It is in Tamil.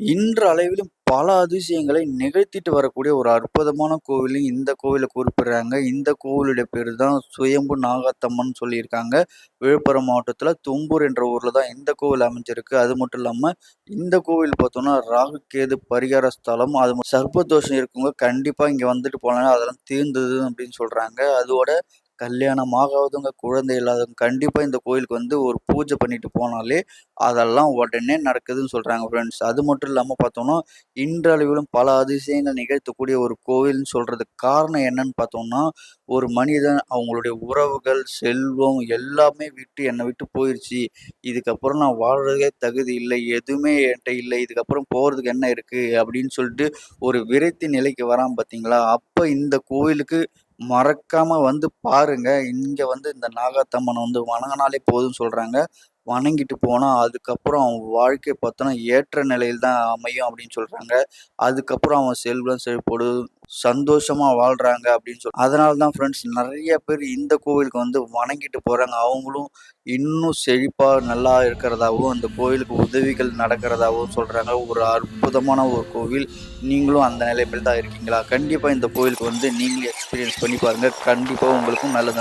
இன்று அளவிலும் பல அதிசயங்களை நிகழ்த்திட்டு வரக்கூடிய ஒரு அற்புதமான கோவிலும் இந்த கோவிலை குறிப்பிடுறாங்க. இந்த கோவிலுடைய பேர் தான் சுயம்பு நாகாத்தம்மன் சொல்லியிருக்காங்க. விழுப்புரம் மாவட்டத்தில் தும்பூர் என்ற ஊரில் தான் இந்த கோவில் அமைஞ்சிருக்கு. அது மட்டும் இல்லாமல் இந்த கோவில் பார்த்தோம்னா, ராகு, கேது பரிகார ஸ்தலம். அது சர்ப்பதோஷம் இருக்கவங்க கண்டிப்பாக இங்கே வந்துட்டு போனாலே அதெல்லாம் தீர்ந்தது அப்படின்னு சொல்கிறாங்க அதோட கல்யாணம் ஆகாதவங்க, குழந்தை இல்லாதவங்க கண்டிப்பாக இந்த கோயிலுக்கு வந்து ஒரு பூஜை பண்ணிட்டு போனாலே, அதெல்லாம் உடனே நடக்குதுன்னு சொல்கிறாங்க ஃப்ரெண்ட்ஸ். அது மட்டும் இல்லாமல் பார்த்தோம்னா, இன்றளவிலும் பல அதிசயங்கள் நிகழ்த்தக்கூடிய ஒரு கோவில்னு சொல்கிறதுக்கு காரணம் என்னன்னு பார்த்தோம்னா, ஒரு மனிதன் அவங்களுடைய உறவுகள், செல்வம் எல்லாமே விட்டு என்னை விட்டு போயிடுச்சு இதுக்கப்புறம் நான் வாழ்றதுக்கே தகுதி இல்லை. எதுவுமே என்கிட்ட இல்லை இதுக்கப்புறம் போகிறதுக்கு என்ன இருக்குது அப்படின்னு சொல்லிட்டு ஒரு விரக்தி நிலைக்கு வரான் பார்த்தீங்களா? அப்போ இந்த கோவிலுக்கு மறக்காம வந்து பாருங்க. இங்க வந்து இந்த நாகாத்தம்மனை வந்து வணங்குனாலே போதும்னு சொல்றாங்க. வணங்கிட்டு போனால் அதுக்கப்புறம் அவன் வாழ்க்கை பார்த்தோன்னா, ஏற்ற நிலையில் தான் அமையும் அப்படின்னு சொல்கிறாங்க அதுக்கப்புறம் அவன் செல்வம், செழிப்போடு சந்தோஷமாக வாழ்கிறாங்க அப்படின்னு சொல் அதனால தான் ஃப்ரெண்ட்ஸ் நிறைய பேர் இந்த கோவிலுக்கு வந்து வணங்கிட்டு போகிறாங்க அவங்களும் இன்னும் செழிப்பாக நல்லா இருக்கிறதாகவும் அந்த கோவிலுக்கு உதவிகள் நடக்கிறதாகவும் சொல்கிறாங்க ஒரு அற்புதமான ஒரு கோவில். நீங்களும் அந்த நிலைமையில தான் இருக்கீங்களா? கண்டிப்பாக இந்த கோவிலுக்கு வந்து நீங்களும் எக்ஸ்பீரியன்ஸ் பண்ணி பாருங்கள் கண்டிப்பாக உங்களுக்கும் நல்லது